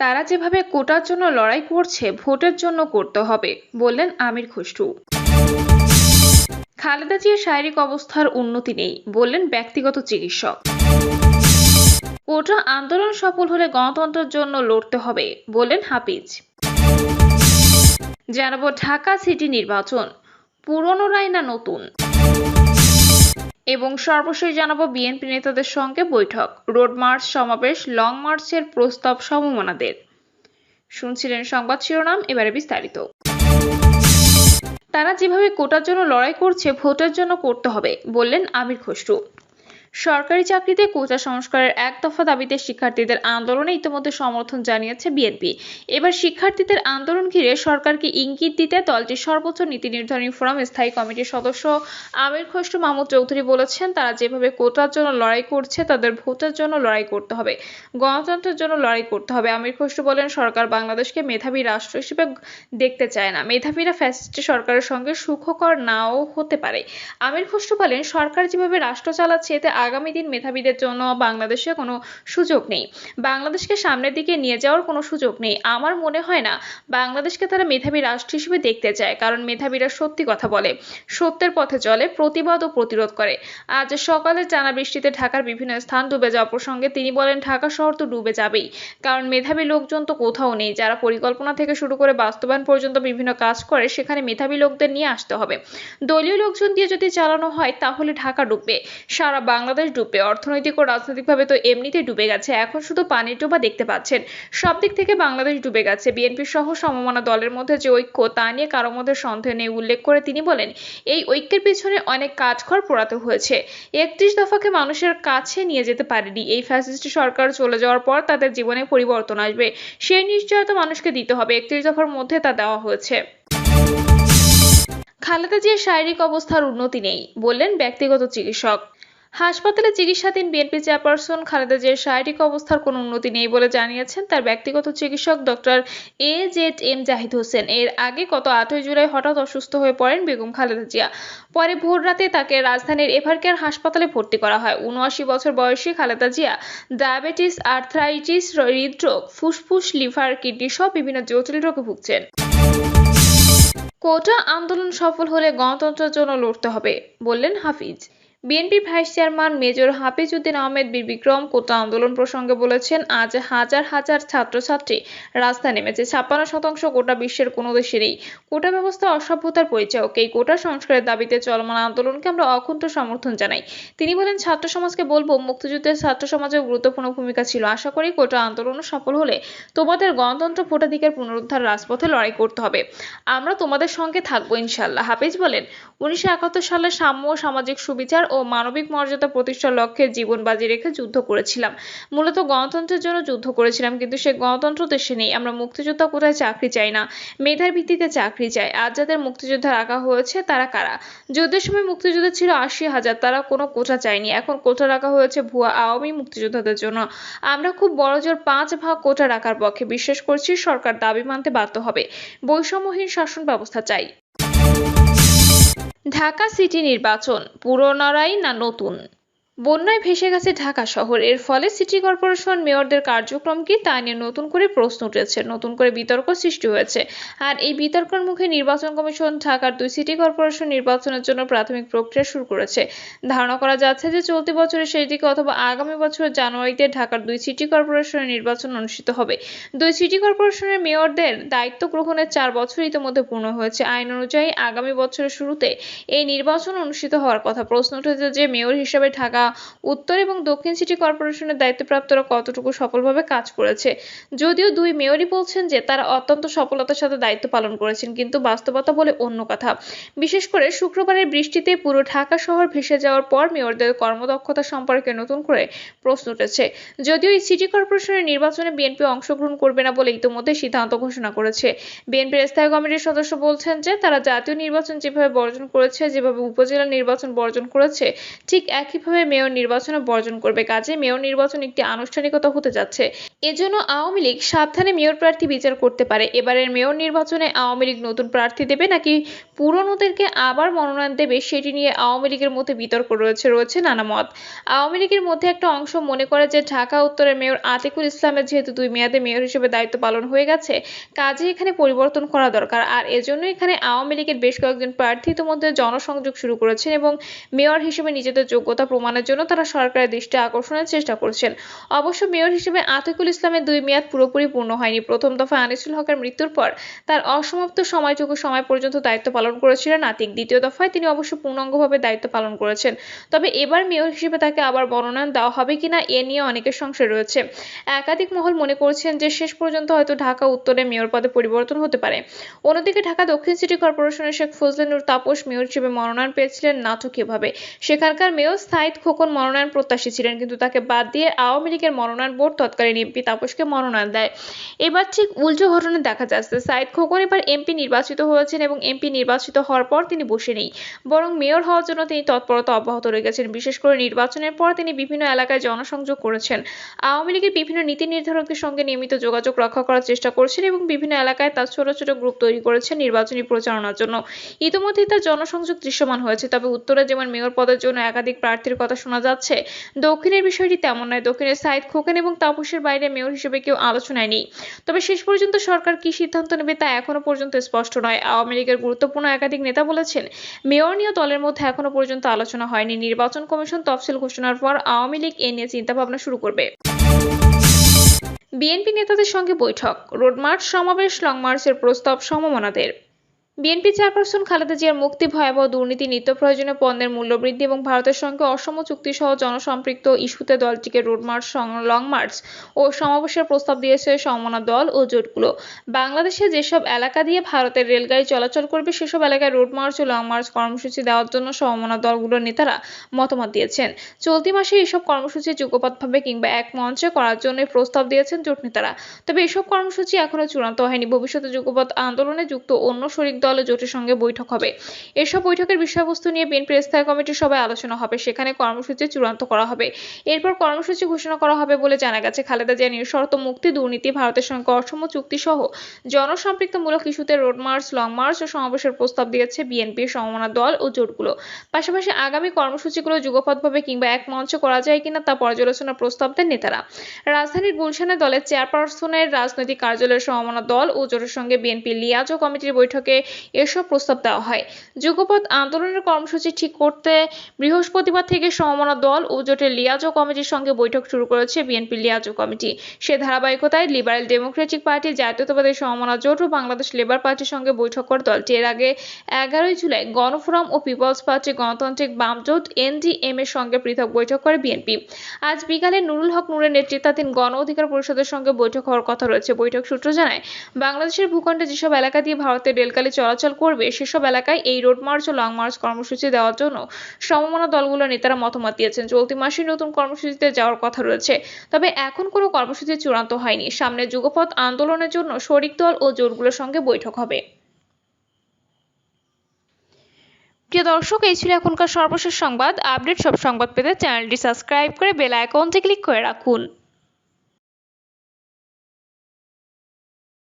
তারা যেভাবে কোটার জন্য লড়াই করছে, ভোটের জন্য করতে হবে, বললেন আমির খসরু। খালেদা জিয়ার শারীরিক অবস্থার উন্নতি নেই, বললেন ব্যক্তিগত চিকিৎসক। কোটা আন্দোলন সফল হলে গণতন্ত্রের জন্য লড়তে হবে, বললেন হাফিজ। জানাব ঢাকা সিটি নির্বাচন, পুরনো রায় না নতুন? এবং সর্বশেষ জানাব বিএনপি নেতাদের সঙ্গে বৈঠক। রোড মার্চ সমাবেশ, লং মার্চের প্রস্তাব সমমনাদের। শুনছিলেন সংবাদ শিরোনাম, এবারে বিস্তারিত। তারা যেভাবে কোটার জন্য লড়াই করছে, ভোটের জন্য করতে হবে, বললেন আমির খসরু। সরকারি চাকরিতে কোটা সংস্কারের এক দফা দাবিতে শিক্ষার্থীদের আন্দোলনে ইতিমধ্যে সমর্থন জানিয়েছে বিএনপি এবার শিক্ষার্থীদের আন্দোলন ঘিরে সরকারকে ইঙ্গিত দিতে দলটির সর্বোচ্চ নীতি নির্ধারণী ফোরাম, স্থায়ী কমিটির সদস্য আমির খসরু মাহমুদ চৌধুরী বলেছেন, তারা যেভাবে কোটার জন্য লড়াই করছে, তাদের ভোটের জন্য লড়াই করতে হবে, গণতন্ত্রের জন্য লড়াই করতে হবে। আমির খসরু বলেন, সরকার বাংলাদেশকে মেধাবী রাষ্ট্র হিসেবে দেখতে চায় না। মেধাবীরা ফ্যাসিস্ট সরকারের সঙ্গে সুখকর নাও হতে পারে। আমির খসরু বলেন, সরকার যেভাবে রাষ্ট্র চালাচ্ছে, এতে আগামী দিন মেধাবীদের জন্য বাংলাদেশে কোনো সুযোগ নেই। বাংলাদেশকে সামনের দিকে নিয়ে যাওয়ার কোনো সুযোগ নেই। আমার মনে হয় না বাংলাদেশকে তারা মেধাবী রাষ্ট্র হিসেবে দেখতে চায়, কারণ মেধাবীরা সত্যি কথা বলে। সত্যের পথে চলে, প্রতিবাদ ও প্রতিরোধ করে। আজ সকালে টানা বৃষ্টিতে ঢাকার বিভিন্ন স্থান ডুবে যাওয়া প্রসঙ্গে তিনি বলেন, ঢাকা শহর তো ডুবে যাবেই, কারণ মেধাবী লোকজন তো কোথাও নেই। যারা পরিকল্পনা থেকে শুরু করে বাস্তবায়ন পর্যন্ত বিভিন্ন কাজ করে, সেখানে মেধাবী লোকদের নিয়ে আসতে হবে। দলীয় লোকজন দিয়ে যদি চালানো হয়, তাহলে ঢাকা ডুববে। সারা বাংলাদেশ ডুববে। অর্থনৈতিক ও রাজনৈতিকভাবে তো এমনিতেই ডুবে গেছে। এখন শুধু পানির ডোবা দেখতে পাচ্ছেন। সব দিক থেকে বাংলাদেশ ডুবে গেছে। বিএনপি সহ সমমনা দলের মধ্যে যে ঐক্য, তা নিয়ে কারও মধ্যে সন্দেহ নেই, উল্লেখ করে তিনি বলেন, এই ঐক্যের পিছনে অনেক কাঠখড় পোড়াতে হয়েছে। একত্রিশ দফাকে মানুষের কাছে নিয়ে যেতে পারেনি। এই ফ্যাসিস্ট সরকার চলে যাওয়ার পর তাদের জীবনে পরিবর্তন আসবে। সেই নিশ্চয়তা মানুষকে দিতে হবে। একত্রিশ দফার মধ্যে তা দেওয়া হয়েছে। খালেদা জিয়ার শারীরিক অবস্থার উন্নতি নেই বললেন ব্যক্তিগত চিকিৎসক। হাসপাতালে চিকিৎসাধীন বিএনপি চেয়ারপারসন খালেদা জিয়ার শারীরিক অবস্থার কোনো উন্নতি নেই বলে জানিয়েছেন তার ব্যক্তিগত চিকিৎসক doctor A Z M Zahid Hossain. এর আগে গত আটই জুলাই হঠাৎ অসুস্থ হয়ে পড়েন বেগম খালেদা জিয়া। পরে ভোর রাতে তাকে রাজধানীর এভারকেয়ার হাসপাতালে ভর্তি করা হয়। উনআশি বছর বয়সী খালেদা জিয়া ডায়াবেটিস, আর্থ্রাইটিস, হৃদরোগ, ফুসফুস, লিভার, কিডনি সহ বিভিন্ন জটিল রোগে ভুগছেন। কোটা আন্দোলন সফল হলে গণতন্ত্রের জন্য লড়তে হবে, বললেন Hafiz. BNP vice chairman major Hafiz Uddin Ahmed Bir Bikram quota আন্দোলন প্রসঙ্গে বলেছেন, আজ হাজার হাজার ছাত্রছাত্রী রাস্তায় নেমেছে। ছাপ্পান্ন শতাংশ কোটা বিশ্বের কোনো দেশে নেই কোটা ব্যবস্থা অসভ্যতার পরিচায়ক। এই কোটা সংস্কারের দাবিতে চলমান আন্দোলনকে আমরা অকুণ্ঠ সমর্থন জানাই। তিনি বলেন, ছাত্র সমাজকে বলব, মুক্তিযুদ্ধের ছাত্র সমাজের গুরুত্বপূর্ণ ভূমিকা ছিল। আশা করি কোটা আন্দোলন সফল হলে তোমাদের গণতন্ত্র ভোটাধিকার পুনরুদ্ধার রাজপথে লড়াই করতে হবে। আমরা তোমাদের সঙ্গে থাকব ইনশাল্লাহ হাফিজ বলেন, উনিশশো একাত্তর সালে সাম্য সামাজিক সুবিচার মানবিক মর্যাদা প্রতিষ্ঠার লক্ষ্যে জীবন বাজি রেখে যুদ্ধ করেছিলাম। মূলত গণতন্ত্রের জন্য যুদ্ধ করেছিলাম, কিন্তু সে গণতন্ত্র দেশে নেই। আমরা মুক্তিযোদ্ধা কোথায় চাকরি চাই না? মেধার ভিত্তিতে চাকরি চাই। আজ যাদের মুক্তিযোদ্ধা রাখা হয়েছে, তারা কারা? যুদ্ধের সময় মুক্তিযোদ্ধা ছিল আশি হাজার, তারা কোনো কোটা চায়নি। এখন কোটা রাখা হয়েছে ভুয়া আওয়ামী মুক্তিযোদ্ধাদের জন্য। আমরা খুব বড় জোর পাঁচ ভাগ কোটা রাখার পক্ষে। বিশ্বাস করছি, সরকার দাবি মানতে বাধ্য হবে। বৈষম্যহীন শাসন ব্যবস্থা চাই। ঢাকা সিটি নির্বাচন পুরনোরাই না নতুন? বন্যায় ভেসে গেছে ঢাকা শহর। এর ফলে সিটি কর্পোরেশন মেয়রদের কার্যক্রম কি তা নিয়ে নতুন করে প্রশ্ন উঠেছে, নতুন করে বিতর্ক সৃষ্টি হয়েছে। আর এই বিতর্কের মুখে নির্বাচন কমিশন ঢাকার দুই সিটি কর্পোরেশন নির্বাচনের জন্য প্রাথমিক প্রক্রিয়া শুরু করেছে। ধারণা করা যাচ্ছে যে চলতি বছরের শেষ দিকে অথবা আগামী বছরের জানুয়ারিতে ঢাকার দুই সিটি কর্পোরেশনের নির্বাচন অনুষ্ঠিত হবে। দুই সিটি কর্পোরেশনের মেয়রদের দায়িত্ব গ্রহণের চার বছর ইতিমধ্যে পূর্ণ হয়েছে। আইন অনুযায়ী আগামী বছরের শুরুতে এই নির্বাচন অনুষ্ঠিত হওয়ার কথা প্রশ্ন উঠেছে যে মেয়র হিসেবে ঢাকা উত্তর এবং দক্ষিণ সিটি কর্পোরেশনের দায়িত্বপ্রাপ্তরা কতটুকু সফলভাবে কাজ করেছে? যদিও দুই মেয়রই বলছেন যে, তারা অত্যন্ত সফলতার সাথে দায়িত্ব পালন করেছেন, কিন্তু বাস্তবতা বলে অন্য কথা। বিশেষ করে শুক্রবারের বৃষ্টিতে পুরো ঢাকা শহর ভেসে যাওয়ার পর মেয়রদের কর্মদক্ষতা সম্পর্কে নতুন করে প্রশ্ন উঠেছে। যদিও এই সিটি কর্পোরেশনের নির্বাচনে বিএনপি অংশগ্রহণ করবে না বলে ইতিমধ্যে সিদ্ধান্ত ঘোষণা করেছে। বিএনপির স্থায়ী কমিটির সদস্য বলছেন যে, তারা জাতীয় নির্বাচন যেভাবে বর্জন করেছে, যেভাবে উপজেলা নির্বাচন বর্জন করেছে, ঠিক একইভাবে মেয়র নির্বাচনে বর্জন করবে। কাজে মেয়র নির্বাচন একটি আনুষ্ঠানিকতা হতে যাচ্ছে। এজন্য আওয়ামী লীগ সাবধানে মেয়র প্রার্থী বিচার করতে পারে। এবারের মেয়র নির্বাচনে আওয়ামী লীগ নতুন প্রার্থী দেবে নাকি পুরনোদেরকে আবার মনোনয়ন দেবে সেটি নিয়ে আওয়ামী লীগের মধ্যে বিতর্ক রয়েছে রয়েছে নানা মত। আওয়ামী লীগের মধ্যে একটা অংশ মনে করে যে ঢাকা উত্তরের মেয়র আতিকুল ইসলামের যেহেতু দুই মেয়াদে মেয়র হিসেবে দায়িত্ব পালন হয়ে গেছে, কাজে এখানে পরিবর্তন করা দরকার। আর এজন্য এখানে আওয়ামী লীগের বেশ কয়েকজন প্রার্থী ইতিমধ্যে জনসংযোগ শুরু করেছেন এবং মেয়র হিসেবে নিজেদের যোগ্যতা প্রমাণের জন্য তারা সরকারের দৃষ্টি আকর্ষণের চেষ্টা করছেন। অবশ্য মেয়র হিসেবে আতিকুল ইসলামের দুই মেয়াদ পুরোপুরি পূর্ণ হয়নি। প্রথম দফা আনিসুল হকের মৃত্যুর পর তার অসমাপ্ত সময়টুকু সময় পর্যন্ত দায়িত্ব পালন করেছিলেন আতিক। দ্বিতীয় দফায় তিনি অবশ্য পূর্ণাঙ্গভাবে দায়িত্ব পালন করেছেন। তবে এবার মেয়র হিসেবে তাকে আবার মনোনয়ন দেওয়া হবে কিনা এ নিয়ে অনেকের সংশয় রয়েছে। একাধিক মহল মনে করছেন যে শেষ পর্যন্ত হয়তো ঢাকা উত্তরে মেয়র পদে পরিবর্তন হতে পারে। অন্যদিকে ঢাকা দক্ষিণ সিটি কর্পোরেশনের শেখ ফজলেনুর তাপস মেয়র হিসেবে মনোনয়ন পেয়েছিলেন নাটকীয়ভাবে। সেখানকার মেয়র সাইদ খোকন মনোনয়ন প্রত্যাশী ছিলেন, কিন্তু তাকে বাদ দিয়ে আওয়ামী লীগের মনোনয়ন বোর্ড তৎকালীন এমপি তাপসকে মনোনয়ন দেয়। এবার ঠিক উল্টো ঘটনা দেখা যাচ্ছে। সাইদ খোকন এবার এমপি নির্বাচিত হয়েছেন এবং এমপি নির্বাচিত হওয়ার পর তিনি বসে নেই। বরং মেয়র হওয়ার জন্য তিনি তৎপরতা অব্যাহত রেখেছেন। বিশেষ করে নির্বাচনের পর তিনি বিভিন্ন এলাকায় জনসংযোগ করেছেন। আওয়ামী লীগের বিভিন্ন নীতি নির্ধারকদের সঙ্গে নিয়মিত যোগাযোগ রক্ষা করার চেষ্টা করছেন এবং বিভিন্ন এলাকায় তার ছোট ছোট গ্রুপ তৈরি করেছেন নির্বাচনী প্রচারণার জন্য। ইতিমধ্যেই তার জনসংযোগ দৃশ্যমান হয়েছে। তবে উত্তরে যেমন মেয়র পদের জন্য একাধিক প্রার্থীর কথা শোনা যাচ্ছে। দক্ষিণের বিষয়টি তেমন নয়। দক্ষিণের সাইদ খোকেন এবং তাপসের বাইরে মেয়র হিসেবে কেউ আলোচনায় নেই। তবে শেষ পর্যন্ত সরকার কি সিদ্ধান্ত নেবে তা এখনও পর্যন্ত স্পষ্ট নয়। আওয়ামী লীগের গুরুত্বপূর্ণ একাধিক নেতা বলেছেন, মেয়র নিয়ে দলের মধ্যে এখনও পর্যন্ত আলোচনা হয়নি। নির্বাচন কমিশন তফসিল ঘোষণার পর আওয়ামী লীগ এ নিয়ে চিন্তাভাবনা শুরু করবে। বিএনপি নেতাদের সঙ্গে বৈঠক। রোড মার্চ সমাবেশ, লং মার্চের প্রস্তাব সমমনাদের। বিএনপি চেয়ারপারসন খালেদা জিয়ার মুক্তি, ভয়াবহ দুর্নীতি, নিত্য প্রয়োজনীয় পণ্যের মূল্যবৃদ্ধি এবং ভারতের সঙ্গে অসম চুক্তি সহ জনসম্পৃক্ত ইস্যুতে দলটিকে রোড মার্চ লং মার্চ ও সমাবেশের প্রস্তাব দিয়েছে সমমনা দল ও জোটগুলো। বাংলাদেশে যেসব এলাকা দিয়ে ভারতের রেলগাড়ি চলাচল করবে, সেসব এলাকায় রোড মার্চ ও লং মার্চ কর্মসূচি দেওয়ার জন্য সমমনা দলগুলোর নেতারা মতামত দিয়েছেন। চলতি মাসে এসব কর্মসূচি যুগপৎভাবে কিংবা এক মঞ্চে করার জন্য প্রস্তাব দিয়েছেন জোট নেতারা। তবে এসব কর্মসূচি এখনও চূড়ান্ত হয়নি। ভবিষ্যতে যুগপৎ আন্দোলনে যুক্ত অন্য শরিক দল ও জোটের সঙ্গে বৈঠক হবে। এসব বৈঠকের বিষয়বস্তু নিয়ে বিএনপির স্থায়ী কমিটির সভায় আলোচনা হবে। সেখানে কর্মসূচি চূড়ান্ত করা হবে। এরপর কর্মসূচি ঘোষণা করা হবে বলে জানা গেছে। খালেদা জিয়া নিঃশর্ত মুক্তি, দুর্নীতি, ভারতের সঙ্গে অসম চুক্তি সহ জনসম্পৃক্তমূলক ইস্যুতে রোড মার্চ, লং মার্চ ও সমাবেশের প্রস্তাব দিয়েছে বিএনপি সমমনা দল ও জোটগুলো। পাশাপাশি আগামী কর্মসূচিগুলো যুগপৎভাবে কিংবা এক মঞ্চ করা যায় কিনা তা পর্যালোচনার প্রস্তাব দেন নেতারা। রাজধানীর গুলশানে দলের চেয়ারপারসনের রাজনৈতিক কার্যালয়ের সমমনা দল ও জোটের সঙ্গে বিএনপি লিয়াজো কমিটির বৈঠকে এসব প্রস্তাব দেওয়া হয়। যুগপৎ আন্দোলনের কর্মসূচি ঠিক করতে বৃহস্পতিবার থেকে সমমনা দল ও জোটের লিয়াজো কমিটির সঙ্গে বৈঠক শুরু করেছে বিএনপি লিয়াজো কমিটি। সে ধারাবাহিকতায় লিবারেল ডেমোক্রেটিক পার্টি জাতীয়তাবাদী সমমনা জোট ও বাংলাদেশ লেবার পার্টির সঙ্গে বৈঠক করে দলটি। এর আগে এগারোই জুলাই গণফোরাম ও পিপলস পার্টি গণতান্ত্রিক বাম জোট এনডিএম এর সঙ্গে পৃথক বৈঠক করে বিএনপি। আজ বিকালে নুরুল হক নুরের নেতৃত্বাধীন গণ অধিকার পরিষদের সঙ্গে বৈঠক হওয়ার কথা রয়েছে। বৈঠক সূত্র জানায়, বাংলাদেশের ভূখণ্ডে যেসব এলাকা দিয়ে ভারতের রেলগাড়ি চলাচল করবে সেসব এলাকায় এই রোড মার্চ ও লং মার্চ কর্মসূচি দেওয়ার জন্য সমমনা দলগুলোর নেতারা মতামত দিয়েছেন। চলতি মাসে নতুন কর্মসূচিতে যাওয়ার কথা রয়েছে, তবে এখন কোনো কর্মসূচি চূড়ান্ত হয়নি। সামনে যুগপৎ আন্দোলনের জন্য শরিক দল ও জোটগুলোর সঙ্গে বৈঠক হবে। প্রিয় দর্শক, এই ছিল এখনকার সর্বশেষ সংবাদ। আপডেট সব সংবাদ পেতে চ্যানেলটি সাবস্ক্রাইব করে বেল আইকনটি ক্লিক করে রাখুন।